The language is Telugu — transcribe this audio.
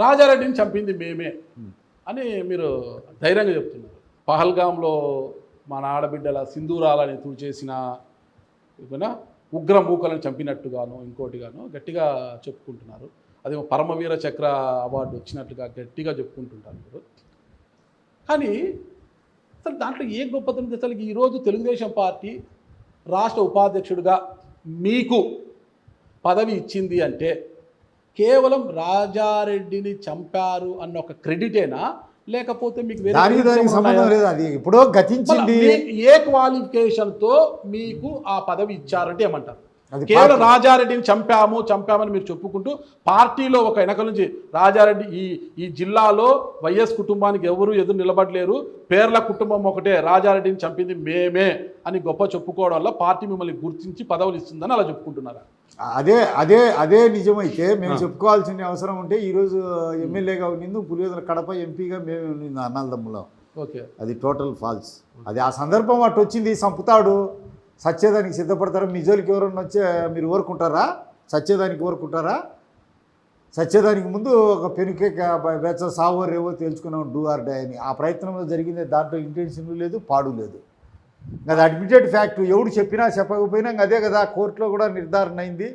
రాజారెడ్డిని చంపింది మేమే అని మీరు ధైర్యంగా చెప్తున్నారు. పహల్గాంలో మన ఆడబిడ్డల సింధూరాలని తుడిచేసిన ఉగ్ర మూకలను చంపినట్టుగాను ఇంకోటిగాను గట్టిగా చెప్పుకుంటున్నారు. అది పరమవీర చక్ర అవార్డు వచ్చినట్టుగా గట్టిగా చెప్పుకుంటుంటారు మీరు. కానీ అసలు దాంట్లో ఏ గొప్పతనం అసలు ఈరోజు తెలుగుదేశం పార్టీ రాష్ట్ర ఉపాధ్యక్షుడిగా మీకు పదవి ఇచ్చింది అంటే కేవలం రాజారెడ్డిని చంపారు అన్న ఒక క్రెడిటేనా? లేకపోతే మీకు వేరే దానికి దానికి credits సంబంధం ఉన్నాయా? లేదు అది. ఎప్పుడో గతించింది. ఏ క్వాలిఫికేషన్తో మీకు ఆ పదవి ఇచ్చారంటే ఏమంటారు? కేవలం. రాజారెడ్డిని చంపాము చంపామని మీరు చెప్పుకుంటూ పార్టీలో ఒక వెనక నుంచి రాజారెడ్డి ఈ ఈ జిల్లాలో వైఎస్ కుటుంబానికి ఎవరు ఎదురు నిలబడలేరు. పేర్ల కుటుంబం ఒకటే రాజారెడ్డిని చంపింది మేమే అని గొప్ప చెప్పుకోవడం వల్ల పార్టీ మిమ్మల్ని గుర్తించి పదవులు ఇస్తుందని అలా చెప్పుకుంటున్నారా? అదే అదే అదే నిజమైతే మేము చెప్పుకోవాల్సిన అవసరం ఉంటే ఈరోజు ఎమ్మెల్యేగా ఉన్నిందు పులివెందుల కడప ఎంపీగా మేము ఉన్నింది అన్నదమ్ములం ఓకే. అది టోటల్ ఫాల్స్ అది ఆ సందర్భం అటు వచ్చింది చంపుతాడు. సచ్చేదానికి సిద్ధపడతారా? మీ జోలికి ఎవరన్నా వచ్చే మీరు ఊరుకుంటారా? సచ్చేదానికి ఊరుకుంటారా? సచ్చేదానికి ముందు ఒక పెనుకే బెచ్చ సావో రేవో తెలుసుకున్నాం డూ ఆర్ డై అని. ఆ ప్రయత్నంలో జరిగింది దాంట్లో ఇంటెన్షన్ లేదు పాడు లేదు. అది అడ్మిటెడ్ ఫ్యాక్ట్ ఎవడు చెప్పినా చెప్పకపోయినా అదే కదా కోర్టులో కూడా నిర్ధారణ అయింది.